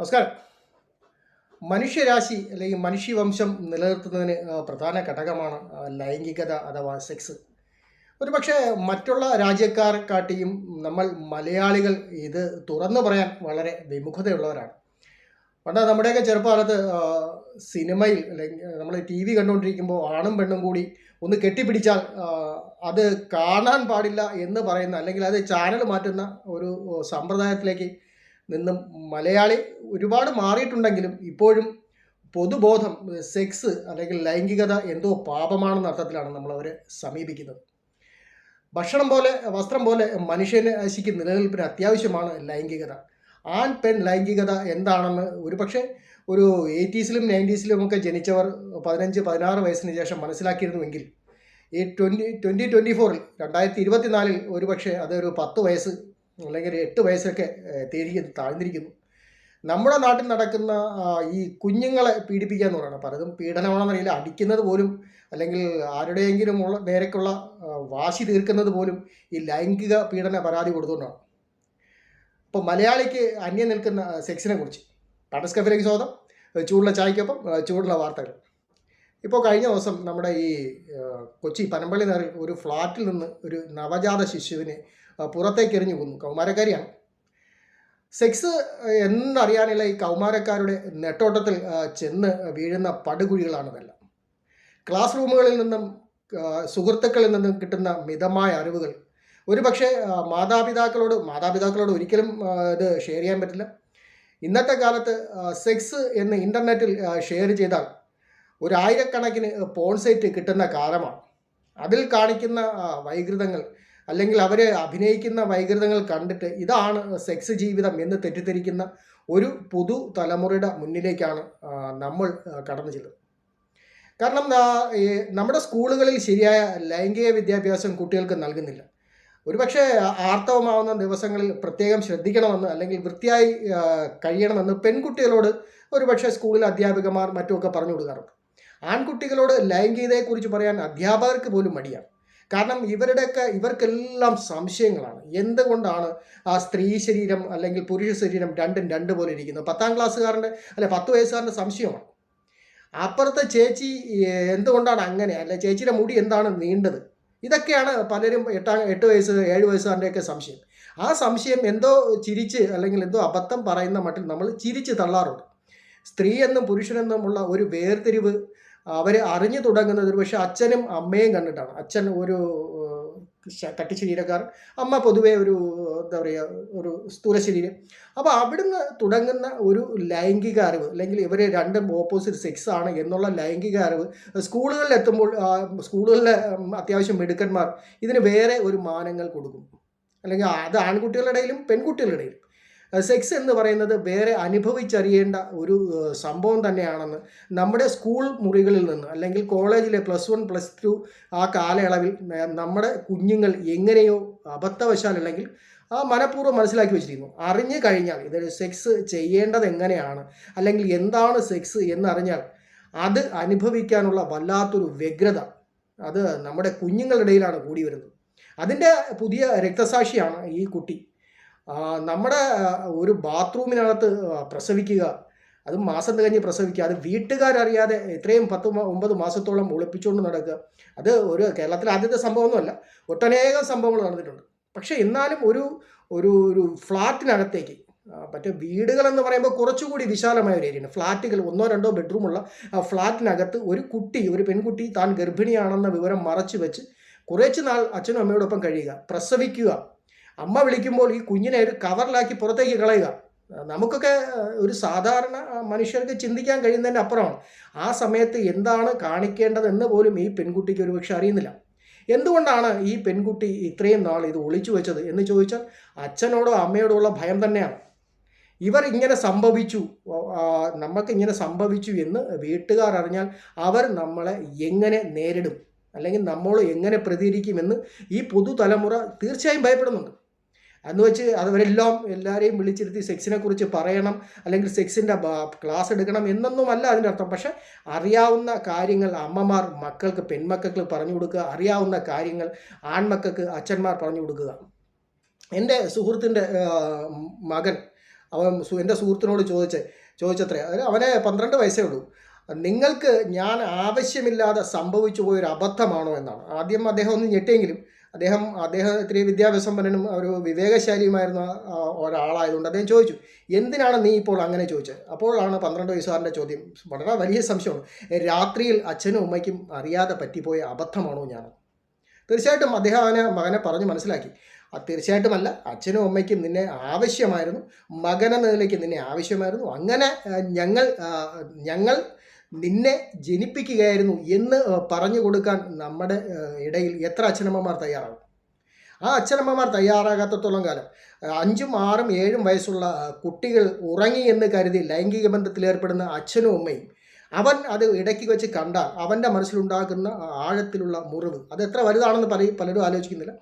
നമസ്കാരം. മനുഷ്യരാശി അല്ലെങ്കിൽ മനുഷ്യവംശം നിലനിർത്തുന്നതിന് പ്രധാന ഘടകമാണ് ലൈംഗികത അഥവാ സെക്സ് ഒരു പക്ഷേ മറ്റുള്ള രാജ്യക്കാരെക്കാട്ടിയും നമ്മൾ മലയാളികൾ ഇത് തുറന്നു പറയാൻ വളരെ വിമുഖതയുള്ളവരാണ്. പണ്ട് നമ്മുടെയൊക്കെ ചെറുപ്പകാലത്ത് സിനിമയിൽ അല്ലെങ്കിൽ നമ്മൾ ടി വി കണ്ടുകൊണ്ടിരിക്കുമ്പോൾ ആണും പെണ്ണും കൂടി ഒന്ന് കെട്ടിപ്പിടിച്ചാൽ അത് കാണാൻ പാടില്ല എന്ന് പറയുന്ന അല്ലെങ്കിൽ അത് ചാനൽ മാറ്റുന്ന ഒരു സമ്പ്രദായത്തിലേക്ക് നിന്നും മലയാളി ഒരുപാട് മാറിയിട്ടുണ്ടെങ്കിലും ഇപ്പോഴും പൊതുബോധം സെക്സ് അല്ലെങ്കിൽ ലൈംഗികത എന്തോ പാപമാണെന്ന അർത്ഥത്തിലാണ് നമ്മൾ അവരെ സമീപിക്കുന്നത്. ഭക്ഷണം പോലെ വസ്ത്രം പോലെ മനുഷ്യരാശിക്ക് നിലനിൽപ്പിന് അത്യാവശ്യമാണ് ലൈംഗികത. ആൺ പെൺ ലൈംഗികത എന്താണെന്ന് ഒരുപക്ഷെ ഒരു എയ്റ്റീസിലും നയന്റീസിലും ഒക്കെ ജനിച്ചവർ പതിനഞ്ച് പതിനാറ് വയസ്സിന് ശേഷം മനസ്സിലാക്കിയിരുന്നുവെങ്കിൽ ഈ ട്വന്റി ട്വന്റി ട്വന്റി ഫോറിൽ രണ്ടായിരത്തി ഇരുപത്തിനാലിൽ ഒരുപക്ഷെ അതൊരു പത്ത് വയസ്സ് അല്ലെങ്കിൽ എട്ട് വയസ്സൊക്കെ തിരിക്കുന്നു താഴ്ന്നിരിക്കുന്നു. നമ്മുടെ നാട്ടിൽ നടക്കുന്ന ഈ കുഞ്ഞുങ്ങളെ പീഡിപ്പിക്കുക എന്ന് പറയുന്നത് പലതും പീഡനമാണെന്നറിയില്ല അടിക്കുന്നത് പോലും അല്ലെങ്കിൽ ആരുടെയെങ്കിലും ഉള്ള നേരക്കുള്ള വാശി തീർക്കുന്നത് പോലും ഈ ലൈംഗിക പീഡന പരാതി കൊടുത്തുകൊണ്ടാണ്. അപ്പോൾ മലയാളിക്ക് അന്യം നിൽക്കുന്ന സെക്സിനെ കുറിച്ച്. പാട്ടസ്കഫിലേക്ക് സ്വാഗതം. ചൂടുള്ള ചായക്കൊപ്പം ചൂടുള്ള വാർത്തകൾ. ഇപ്പോൾ കഴിഞ്ഞ ദിവസം നമ്മുടെ ഈ കൊച്ചി പനമ്പള്ളി നഗറിൽ ഒരു ഫ്ലാറ്റിൽ നിന്ന് ഒരു നവജാത ശിശുവിനെ പുറത്തേക്ക് എറിഞ്ഞു കൊന്നു. കൗമാരക്കാരിയാണ്. സെക്സ് എന്നറിയാനുള്ള ഈ കൗമാരക്കാരുടെ നെട്ടോട്ടത്തിൽ ചെന്ന് വീഴുന്ന പടുകുഴികളാണ് ഇതെല്ലാം. ക്ലാസ് റൂമുകളിൽ നിന്നും സുഹൃത്തുക്കളിൽ നിന്നും കിട്ടുന്ന മിതമായ അറിവുകൾ. ഒരു പക്ഷേ മാതാപിതാക്കളോട് മാതാപിതാക്കളോട് ഒരിക്കലും ഇത് ഷെയർ ചെയ്യാൻ പറ്റില്ല. ഇന്നത്തെ കാലത്ത് സെക്സ് എന്ന് ഇന്റർനെറ്റിൽ ഷെയർ ചെയ്താൽ ഒരു ആയിരക്കണക്കിന് പോൺ സൈറ്റ് കിട്ടുന്ന കാലമാണ്. അതിൽ കാണിക്കുന്ന വൈകൃതങ്ങൾ അല്ലെങ്കിൽ അവർ അഭിനയിക്കുന്ന വൈകൃതങ്ങൾ കണ്ടിട്ട് ഇതാണ് സെക്സ് ജീവിതം എന്ന് തെറ്റിദ്ധരിക്കുന്ന ഒരു പുതു തലമുറയുടെ മുന്നിലേക്കാണ് നമ്മൾ കടന്നു ചെല്ലുന്നത്. കാരണം നമ്മുടെ സ്കൂളുകളിൽ ശരിയായ ലൈംഗിക വിദ്യാഭ്യാസം കുട്ടികൾക്ക് നൽകുന്നില്ല. ഒരുപക്ഷെ ആർത്തവമാവുന്ന ദിവസങ്ങളിൽ പ്രത്യേകം ശ്രദ്ധിക്കണമെന്ന് അല്ലെങ്കിൽ വൃത്തിയായി കഴിയണമെന്ന് പെൺകുട്ടികളോട് ഒരുപക്ഷെ സ്കൂളിലെ അധ്യാപികമാർ മറ്റുമൊക്കെ പറഞ്ഞു കൊടുക്കാറുണ്ട്. ആൺകുട്ടികളോട് ലൈംഗികതയെക്കുറിച്ച് പറയാൻ അധ്യാപകർക്ക് പോലും മടിയാണ്. കാരണം ഇവരുടെയൊക്കെ ഇവർക്കെല്ലാം സംശയങ്ങളാണ്. എന്തുകൊണ്ടാണ് ആ സ്ത്രീ ശരീരം അല്ലെങ്കിൽ പുരുഷ ശരീരം രണ്ടും രണ്ട് പോലെ ഇരിക്കുന്നത്? പത്താം ക്ലാസ്സുകാരന്റെ അല്ലെ പത്ത് വയസ്സുകാരന്റെ സംശയമാണ്. അപ്പുറത്തെ ചേച്ചി എന്തുകൊണ്ടാണ് അങ്ങനെ? അല്ലെ ചേച്ചിയുടെ മുടി എന്താണ് നീണ്ടത്? ഇതൊക്കെയാണ് പലരും എട്ടാം എട്ട് വയസ്സ് ഏഴ് വയസ്സുകാരന്റെയൊക്കെ സംശയം. ആ സംശയം എന്തോ ചിരിച്ച് അല്ലെങ്കിൽ എന്തോ അബദ്ധം പറയുന്ന മട്ടിൽ നമ്മൾ ചിരിച്ച് തള്ളാറുണ്ട്. സ്ത്രീ എന്നും പുരുഷനെന്നുമുള്ള ഒരു വേർതിരിവ് അവർ അറിഞ്ഞു തുടങ്ങുന്നത് പക്ഷേ അച്ഛനും അമ്മയും കണ്ടിട്ടാണ്. അച്ഛൻ ഒരു ഏഹ്, കട്ടി ശരീരക്കാരൻ അമ്മ പൊതുവേ ഒരു എന്താ പറയുക ഒരു സ്ഥൂല ശരീരം. അപ്പോൾ അവിടുന്ന് തുടങ്ങുന്ന ഒരു ലൈംഗിക അറിവ് അല്ലെങ്കിൽ ഇവർ രണ്ടും ഓപ്പോസിറ്റ് സെക്സ് ആണ് എന്നുള്ള ലൈംഗിക അറിവ് സ്കൂളുകളിൽ എത്തുമ്പോൾ സ്കൂളുകളിലെ അത്യാവശ്യം മിടുക്കന്മാർ ഇതിന് വേറെ ഒരു മാനങ്ങൾ കൊടുക്കും. അല്ലെങ്കിൽ അത് ആൺകുട്ടികളുടെ ഇടയിലും പെൺകുട്ടികളുടെ ഇടയിലും. സെക്സ് എന്ന് പറയുന്നത് വേറെ അനുഭവിച്ചറിയേണ്ട ഒരു സംഭവം തന്നെയാണെന്ന് നമ്മുടെ സ്കൂൾ മുറികളിൽ നിന്ന് അല്ലെങ്കിൽ കോളേജിലെ പ്ലസ് വൺ പ്ലസ് ടു ആ കാലയളവിൽ നമ്മുടെ കുഞ്ഞുങ്ങൾ എങ്ങനെയോ അബദ്ധവശാൽ അല്ലെങ്കിൽ ആ മനഃപൂർവം മനസ്സിലാക്കി വെച്ചിരിക്കുന്നു. അറിഞ്ഞു കഴിഞ്ഞാൽ ഇത് സെക്സ് ചെയ്യേണ്ടത് എങ്ങനെയാണ് അല്ലെങ്കിൽ എന്താണ് സെക്സ് എന്നറിഞ്ഞാൽ അത് അനുഭവിക്കാനുള്ള വല്ലാത്തൊരു വ്യഗ്രത അത് നമ്മുടെ കുഞ്ഞുങ്ങളുടെ ഇടയിലാണ് കൂടി വരുന്നത്. അതിന്റെ പുതിയ രക്തസാക്ഷിയാണ് ഈ കുട്ടി. നമ്മുടെ ഒരു ബാത്റൂമിനകത്ത് പ്രസവിക്കുക. അത് മാസം തികഞ്ഞ് പ്രസവിക്കുക. അത് വീട്ടുകാരറിയാതെ ഇത്രയും പത്ത് ഒമ്പത് മാസത്തോളം ഒളിപ്പിച്ചുകൊണ്ട് നടക്കുക. അത് ഒരു കേരളത്തിലെ ആദ്യത്തെ സംഭവമൊന്നുമല്ല. ഒട്ടനേകം സംഭവങ്ങൾ നടന്നിട്ടുണ്ട്. പക്ഷേ എന്നാലും ഒരു ഒരു ഒരു ഫ്ലാറ്റിനകത്തേക്ക് മറ്റേ വീടുകളെന്ന് പറയുമ്പോൾ കുറച്ചുകൂടി വിശാലമായ ഒരു ഏരിയയാണ്. ഫ്ലാറ്റുകൾ ഒന്നോ രണ്ടോ ബെഡ്റൂമുള്ള ആ ഫ്ലാറ്റിനകത്ത് ഒരു കുട്ടി ഒരു പെൺകുട്ടി താൻ ഗർഭിണിയാണെന്ന വിവരം മറച്ചു വെച്ച് കുറച്ച് നാൾ അച്ഛനും അമ്മയോടൊപ്പം കഴിയുക പ്രസവിക്കുക. അമ്മ വിളിക്കുമ്പോൾ ഈ കുഞ്ഞിനെ ഒരു കവറിലാക്കി പുറത്തേക്ക് കളയുക. നമുക്കൊക്കെ ഒരു സാധാരണ മനുഷ്യർക്ക് ചിന്തിക്കാൻ കഴിയുന്നതിന്റെ അപ്പുറമാണ്. ആ സമയത്ത് എന്താണ് കാണിക്കേണ്ടതെന്ന് പോലും ഈ പെൺകുട്ടിക്ക് ഒരുപക്ഷെ അറിയുന്നില്ല. എന്തുകൊണ്ടാണ് ഈ പെൺകുട്ടി ഇത്രയും നാൾ ഇത് ഒളിച്ചു വെച്ചത് എന്ന് ചോദിച്ചാൽ അച്ഛനോടോ അമ്മയോടോ ഉള്ള ഭയം തന്നെയാണ്. ഇവർ ഇങ്ങനെ സംഭവിച്ചു നമുക്ക് ഇങ്ങനെ സംഭവിച്ചു എന്ന് വീട്ടുകാർ അറിഞ്ഞാൽ അവർ നമ്മളെ എങ്ങനെ നേരിടും അല്ലെങ്കിൽ നമ്മൾ എങ്ങനെ പ്രതികരിക്കുമെന്ന് ഈ പുതുതലമുറ തീർച്ചയായും ഭയപ്പെടുന്നുണ്ട്. എന്ന് വെച്ച് അവരെല്ലാം എല്ലാവരെയും വിളിച്ചിരുത്തി സെക്സിനെ കുറിച്ച് പറയണം അല്ലെങ്കിൽ സെക്സിന്റെ ക്ലാസ് എടുക്കണം എന്നൊന്നുമല്ല അതിന്റെ അർത്ഥം. പക്ഷേ അറിയാവുന്ന കാര്യങ്ങൾ അമ്മമാർ മക്കൾക്ക് പെൺമക്കൾക്ക് പറഞ്ഞു കൊടുക്കുക. അറിയാവുന്ന കാര്യങ്ങൾ ആൺമക്കൾക്ക് അച്ഛന്മാർ പറഞ്ഞു കൊടുക്കുക. എന്റെ സുഹൃത്തിന്റെ മകൻ അവൻ എന്റെ സുഹൃത്തിനോട് ചോദിച്ച് ചോദിച്ചത്രേ അവന് പന്ത്രണ്ട് വയസ്സേ ഉള്ളൂ. നിങ്ങൾക്ക് ഞാൻ ആവശ്യമില്ലാതെ സംഭവിച്ചു പോയൊരു അബദ്ധമാണോ എന്നാണ്. ആദ്യം അദ്ദേഹം ഒന്ന് ഞെട്ടിയെങ്കിലും അദ്ദേഹം അദ്ദേഹം ഇത്തിരി വിദ്യാഭ്യാസമ്പന്നനും ഒരു വിവേകശാലിയുമായിരുന്ന ഒരാളായതുകൊണ്ട് അദ്ദേഹം ചോദിച്ചു എന്തിനാണ് നീ ഇപ്പോൾ അങ്ങനെ ചോദിച്ചത്? അപ്പോഴാണ് പന്ത്രണ്ട് വയസ്സുകാരന്റെ ചോദ്യം വളരെ വലിയ സംശയമാണ്. രാത്രിയിൽ അച്ഛനും ഉമ്മയ്ക്കും അറിയാതെ പറ്റിപ്പോയ അബദ്ധമാണോ ഞാൻ? തീർച്ചയായിട്ടും അദ്ദേഹം അവനെ മകനെ പറഞ്ഞ് മനസ്സിലാക്കി. തീർച്ചയായിട്ടുമല്ല അച്ഛനും അമ്മയ്ക്കും നിന്നെ ആവശ്യമായിരുന്നു. മകനെന്നതിലേക്ക് നിന്നെ ആവശ്യമായിരുന്നു. അങ്ങനെ ഞങ്ങൾ ഞങ്ങൾ നിന്നെ ജനിപ്പിക്കുകയായിരുന്നു എന്ന് പറഞ്ഞു കൊടുക്കാൻ നമ്മുടെ ഇടയിൽ എത്ര അച്ഛനമ്മമാർ തയ്യാറാകും? ആ അച്ഛനമ്മമാർ തയ്യാറാകാത്തത്തോളം കാലം അഞ്ചും ആറും ഏഴും വയസ്സുള്ള കുട്ടികൾ ഉറങ്ങി എന്ന് കരുതി ലൈംഗിക ബന്ധത്തിൽ ഏർപ്പെടുന്ന അച്ഛനും അമ്മയും അവൻ അത് ഇടയ്ക്ക് വെച്ച് കണ്ടാൽ അവന്റെ മനസ്സിലുണ്ടാക്കുന്ന ആഴത്തിലുള്ള മുറിവ് അത് എത്ര വലുതാണെന്ന് പറയും പലരും ആലോചിക്കുന്നില്ല.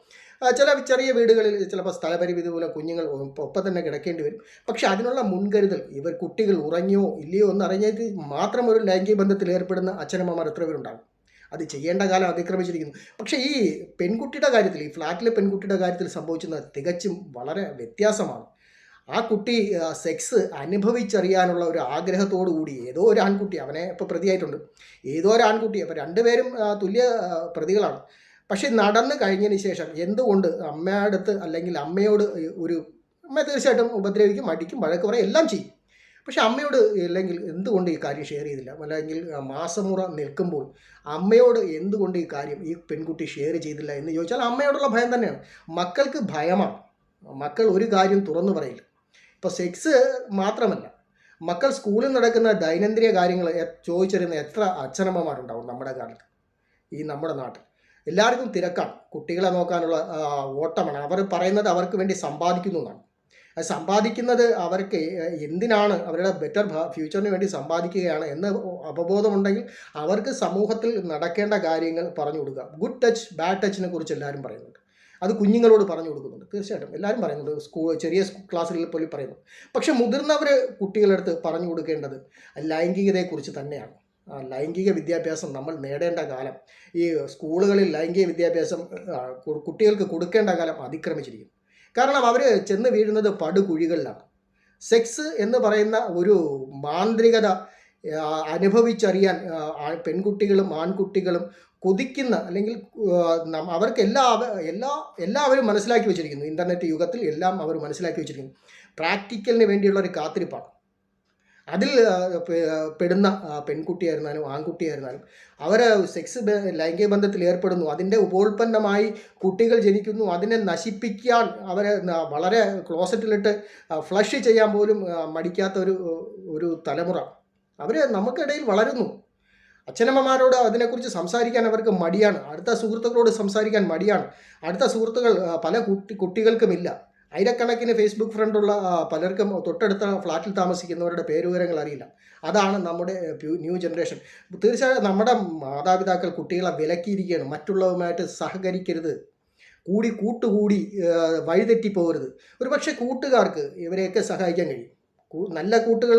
ചില ചെറിയ വീടുകളിൽ ചിലപ്പോൾ സ്ഥലപരിമിതി മൂലം കുഞ്ഞുങ്ങൾ ഒപ്പം തന്നെ കിടക്കേണ്ടി വരും. പക്ഷേ അതിനുള്ള മുൻകരുതൽ ഇവർ കുട്ടികൾ ഉറങ്ങിയോ ഇല്ലയോ എന്ന് അറിഞ്ഞത് മാത്രം ഒരു ലൈംഗിക ബന്ധത്തിൽ ഏർപ്പെടുന്ന അച്ഛനമ്മമാർ എത്ര പേരുണ്ടാകും അത് ചെയ്യേണ്ട കാലം അതിക്രമിച്ചിരിക്കുന്നു. പക്ഷേ ഈ പെൺകുട്ടിയുടെ കാര്യത്തിൽ ഈ ഫ്ലാറ്റിലെ പെൺകുട്ടിയുടെ കാര്യത്തിൽ സംഭവിച്ചത് തികച്ചും വളരെ വ്യത്യാസമാണ്. ആ കുട്ടി സെക്സ് അനുഭവിച്ചറിയാനുള്ള ഒരു ആഗ്രഹത്തോടു കൂടി ഏതോ ഒരു ആൺകുട്ടി അവനെ ഇപ്പോൾ പ്രതിയായിട്ടുണ്ട്. ഏതോ ഒരു ആൺകുട്ടി അപ്പോൾ രണ്ടുപേരും തുല്യ പ്രതികളാണ്. പക്ഷേ നടന്നു കഴിഞ്ഞതിന് ശേഷം എന്തുകൊണ്ട് അമ്മയുടെ അടുത്ത് അല്ലെങ്കിൽ അമ്മയോട് ഒരു അമ്മ തീർച്ചയായിട്ടും ഉപദ്രവിക്കും അടിക്കും വഴക്ക് പറയും എല്ലാം ചെയ്യും. പക്ഷെ അമ്മയോട് അല്ലെങ്കിൽ എന്തുകൊണ്ട് ഈ കാര്യം ഷെയർ ചെയ്തില്ല? അല്ലെങ്കിൽ മാസമുറ നിൽക്കുമ്പോൾ അമ്മയോട് എന്തുകൊണ്ട് ഈ കാര്യം ഈ പെൺകുട്ടി ഷെയർ ചെയ്തില്ല എന്ന് ചോദിച്ചാൽ അമ്മയോടുള്ള ഭയം തന്നെയാണ്. മക്കൾക്ക് ഭയമാണ്. മക്കൾ ഒരു കാര്യം തുറന്നു പറയില്ല. ഇപ്പോൾ സെക്സ് മാത്രമല്ല മക്കൾ സ്കൂളിൽ നടക്കുന്ന ദൈനംദിന കാര്യങ്ങൾ ചോദിച്ചിരുന്ന എത്ര അച്ഛനമ്മമാരുണ്ടാവും നമ്മുടെ കാലത്ത്? ഈ നമ്മുടെ നാട്ടിൽ. എല്ലാവർക്കും തിരക്കാണ്. കുട്ടികളെ നോക്കാനുള്ള ഓട്ടമാണ്. അവർ പറയുന്നത് അവർക്ക് വേണ്ടി സമ്പാദിക്കുന്നു എന്നാണ്. അത് സമ്പാദിക്കുന്നത് അവർക്ക് എന്തിനാണ് അവരുടെ ബെറ്റർ ഫ്യൂച്ചറിന് വേണ്ടി സമ്പാദിക്കുകയാണ് എന്ന് അവബോധമുണ്ടെങ്കിൽ അവർക്ക് സമൂഹത്തിൽ നടക്കേണ്ട കാര്യങ്ങൾ പറഞ്ഞു കൊടുക്കുക. ഗുഡ് ടച്ച് ബാഡ് ടച്ചിനെ കുറിച്ച് എല്ലാവരും പറയുന്നുണ്ട്. അത് കുഞ്ഞുങ്ങളോട് പറഞ്ഞു കൊടുക്കുന്നുണ്ട്. തീർച്ചയായിട്ടും. എല്ലാവരും പറയുന്നുണ്ട്. സ്കൂൾ ചെറിയ സ്കൂ- ക്ലാസ്സുകളിൽ പോലും പറയുന്നു. പക്ഷേ മുതിർന്നവർ കുട്ടികളെടുത്ത് പറഞ്ഞു കൊടുക്കേണ്ടത് ലൈംഗികതയെക്കുറിച്ച് തന്നെയാണ്. ലൈംഗിക വിദ്യാഭ്യാസം നമ്മൾ നേടേണ്ട കാലം. ഈ സ്കൂളുകളിൽ ലൈംഗിക വിദ്യാഭ്യാസം കുട്ടികൾക്ക് കൊടുക്കേണ്ട കാലം അതിക്രമിച്ചിരിക്കും കാരണം അവർ ചെന്ന് വീഴുന്നത് പടുകുഴികളിലാണ്. സെക്സ് എന്ന് പറയുന്ന ഒരു മാന്ത്രികത അനുഭവിച്ചറിയാൻ പെൺകുട്ടികളും ആൺകുട്ടികളും കൊതിക്കുന്ന അല്ലെങ്കിൽ അവർക്ക് എല്ലാ എല്ലാ എല്ലാവരും മനസ്സിലാക്കി വെച്ചിരിക്കുന്നു. ഇന്റർനെറ്റ് യുഗത്തിൽ എല്ലാം അവർ മനസ്സിലാക്കി വെച്ചിരിക്കുന്നു. പ്രാക്ടിക്കലിന് വേണ്ടിയുള്ള ഒരു കാത്തിരിപ്പാണ്. അതിൽ പെടുന്ന പെൺകുട്ടിയായിരുന്നാലും ആൺകുട്ടിയായിരുന്നാലും അവർ സെക്സ് ലൈംഗിക ബന്ധത്തിൽ ഏർപ്പെടുന്നു. അതിന്റെ ഉപോൽപ്പന്നമായി കുട്ടികൾ ജനിക്കുന്നു. അതിനെ നശിപ്പിക്കാൻ അവരെ വളരെ ക്ലോസറ്റിലിട്ട് ഫ്ലഷ് ചെയ്യാൻ പോലും മടിക്കാത്ത ഒരു ഒരു തലമുറ. അവർ നമുക്കിടയിൽ വളരുന്നു. അച്ഛനമ്മമാരോട് അതിനെക്കുറിച്ച് സംസാരിക്കാൻ അവർക്ക് മടിയാണ്. അടുത്ത സുഹൃത്തുക്കളോട് സംസാരിക്കാൻ മടിയാണ്. അടുത്ത സുഹൃത്തുക്കൾ പല കുട്ടി കുട്ടികൾക്കുമില്ല. ആയിരക്കണക്കിന് ഫേസ്ബുക്ക് ഫ്രണ്ടുള്ള പലർക്കും തൊട്ടടുത്ത ഫ്ലാറ്റിൽ താമസിക്കുന്നവരുടെ പേരുവിവരങ്ങൾ അറിയില്ല. അതാണ് നമ്മുടെ ന്യൂ ജനറേഷൻ തീർച്ചയായും നമ്മുടെ മാതാപിതാക്കൾ കുട്ടികളെ വിലക്കിയിരിക്കുകയാണ്. മറ്റുള്ളവരുമായിട്ട് സഹകരിക്കരുത്. കൂടി കൂട്ടുകൂടി വഴിതെറ്റി വഴിതെറ്റിപ്പോകരുത്. ഒരു പക്ഷേ കൂട്ടുകാർക്ക് ഇവരെയൊക്കെ സഹായിക്കാൻ കഴിയും. നല്ല കൂട്ടുകൾ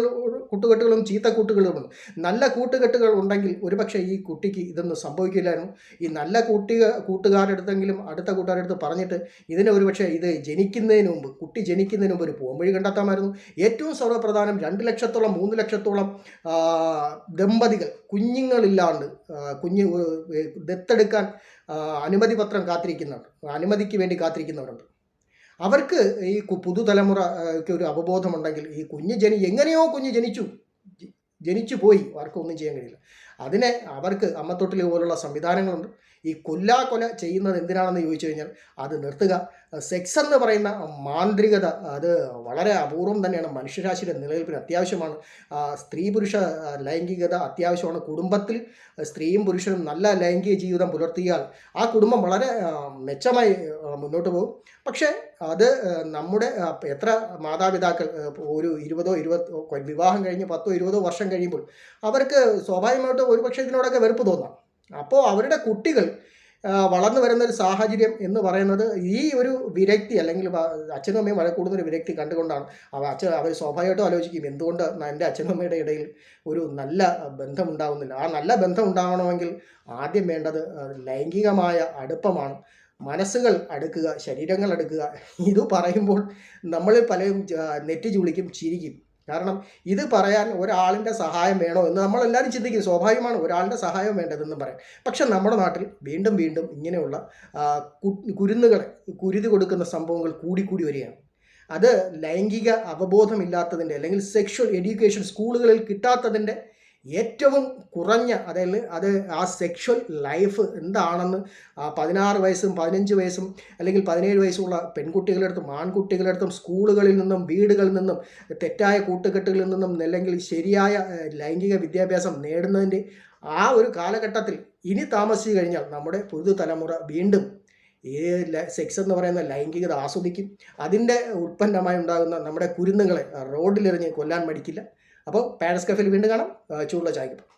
കൂട്ടുകെട്ടുകളും ചീത്ത കൂട്ടുകളുമുണ്ട് നല്ല കൂട്ടുകെട്ടുകൾ ഉണ്ടെങ്കിൽ ഒരുപക്ഷെ ഈ കുട്ടിക്ക് ഇതൊന്നും സംഭവിക്കില്ലായിരുന്നു. ഈ നല്ല കൂട്ടി കൂട്ടുകാരുടെ അടുത്തെങ്കിലും അടുത്ത കൂട്ടുകാരുടെ അടുത്ത് പറഞ്ഞിട്ട് ഇതിനെ ഒരുപക്ഷെ ഇത് ജനിക്കുന്നതിന് മുമ്പ് കുട്ടി ജനിക്കുന്നതിന് മുമ്പ് ഒരു പോംവഴി കണ്ടെത്താമായിരുന്നു. ഏറ്റവും സർവപ്രധാനം രണ്ട് ലക്ഷത്തോളം മൂന്ന് ലക്ഷത്തോളം ദമ്പതികൾ കുഞ്ഞുങ്ങളില്ലാണ്ട് കുഞ്ഞ് ദത്തെടുക്കാൻ അനുമതി പത്രം കാത്തിരിക്കുന്നുണ്ട് അനുമതിക്ക് വേണ്ടി കാത്തിരിക്കുന്നവരുണ്ട്. അവർക്ക് ഈ പുതുതലമുറയ്ക്ക് പുതുതലമുറ ഒരു അവബോധമുണ്ടെങ്കിൽ ഈ കുഞ്ഞ് ജനി എങ്ങനെയോ കുഞ്ഞ് ജനിച്ചു. ജനിച്ചു പോയി. അവർക്ക് ഒന്നും ചെയ്യാൻ കഴിയില്ല. അതിനെ അവർക്ക് അമ്മത്തൊട്ടിൽ പോലുള്ള സംവിധാനങ്ങളുണ്ട്. ഈ കൊല്ലാ കൊല ചെയ്യുന്നത് എന്തിനാണെന്ന് ചോദിച്ചു കഴിഞ്ഞാൽ അത് നിർത്തുക. സെക്സ് എന്ന് പറയുന്ന മാന്ത്രികത അത് വളരെ അപൂർവം തന്നെയാണ്. മനുഷ്യരാശിയുടെ നിലനിൽപ്പിന് അത്യാവശ്യമാണ്. സ്ത്രീ പുരുഷ ലൈംഗികത അത്യാവശ്യമാണ്. കുടുംബത്തിൽ സ്ത്രീയും പുരുഷനും നല്ല ലൈംഗിക ജീവിതം പുലർത്തിയാൽ ആ കുടുംബം വളരെ മെച്ചമായി മുന്നോട്ട് പോകും. പക്ഷേ അത് നമ്മുടെ എത്ര മാതാപിതാക്കൾ ഒരു ഇരുപതോ ഇരുപതോ വിവാഹം കഴിഞ്ഞ് പത്തോ ഇരുപതോ വർഷം കഴിയുമ്പോൾ അവർക്ക് സ്വാഭാവികമായിട്ട് ഒരുപക്ഷെ ഇതിനോടൊക്കെ വെറുപ്പ് തോന്നാം. അപ്പോൾ അവരുടെ കുട്ടികൾ വളർന്നു വരുന്ന ഒരു സാഹചര്യം എന്ന് പറയുന്നത് ഈ ഒരു വിരക്തി അല്ലെങ്കിൽ അച്ഛനും അമ്മയും വഴക്കൂടുന്ന ഒരു വിരക്തി കണ്ടുകൊണ്ടാണ്. അവ അച്ഛൻ അവർ സ്വാഭാവികമായിട്ടും ആലോചിക്കും എന്തുകൊണ്ട് എന്റെ അച്ഛനും അമ്മയുടെ ഇടയിൽ ഒരു നല്ല ബന്ധം ഉണ്ടാകുന്നില്ല ആ നല്ല ബന്ധം ഉണ്ടാവണമെങ്കിൽ ആദ്യം വേണ്ടത് ലൈംഗികമായ അടുപ്പമാണ്. മനസ്സുകൾ അടുക്കുക ശരീരങ്ങൾ അടുക്കുക. ഇത് പറയുമ്പോൾ നമ്മൾ പലരും നെറ്റി ചുളിക്കും ചിരിക്കും. കാരണം ഇത് പറയാൻ ഒരാളിന്റെ സഹായം വേണോ എന്ന് നമ്മളെല്ലാവരും ചിന്തിക്കും. സ്വാഭാവികമാണ് ഒരാളുടെ സഹായം വേണ്ടതെന്നും പറയാം. പക്ഷെ നമ്മുടെ നാട്ടിൽ വീണ്ടും വീണ്ടും ഇങ്ങനെയുള്ള കുരുന്നുകൾ കുരുതി കൊടുക്കുന്ന സംഭവങ്ങൾ കൂടിക്കൂടി വരികയാണ്. അത് ലൈംഗിക അവബോധമില്ലാത്തതിന്റെ അല്ലെങ്കിൽ സെക്ഷൽ എഡ്യൂക്കേഷൻ സ്കൂളുകളിൽ കിട്ടാത്തതിന്റെ ഏറ്റവും കുറഞ്ഞ അതായത് അത് ആ സെക്ഷൽ ലൈഫ് എന്താണെന്ന് പതിനാറ് വയസ്സും പതിനഞ്ച് വയസ്സും അല്ലെങ്കിൽ പതിനേഴ് വയസ്സുള്ള പെൺകുട്ടികളെടുത്തും ആൺകുട്ടികളെടുത്തും സ്കൂളുകളിൽ നിന്നും വീടുകളിൽ നിന്നും തെറ്റായ കൂട്ടുകെട്ടുകളിൽ നിന്നും അല്ലെങ്കിൽ ശരിയായ ലൈംഗിക വിദ്യാഭ്യാസം നേടുന്നതിന്റെ ആ ഒരു കാലഘട്ടത്തിൽ ഇനി താമസിച്ചു കഴിഞ്ഞാൽ നമ്മുടെ പുതുതലമുറ വീണ്ടും ഈ സെക്സ് എന്ന് പറയുന്ന ലൈംഗികത ആസ്വദിക്കും. അതിന്റെ ഉൽപ്പന്നമായി ഉണ്ടാകുന്ന നമ്മുടെ കുരുന്നുകളെ റോഡിലെറിഞ്ഞ് കൊല്ലാൻ മടിക്കില്ല. അപ്പോൾ പാരസ് കഫേയിൽ വീണ്ടും കാണാം. ചൂടുള്ള ചായക്ക്.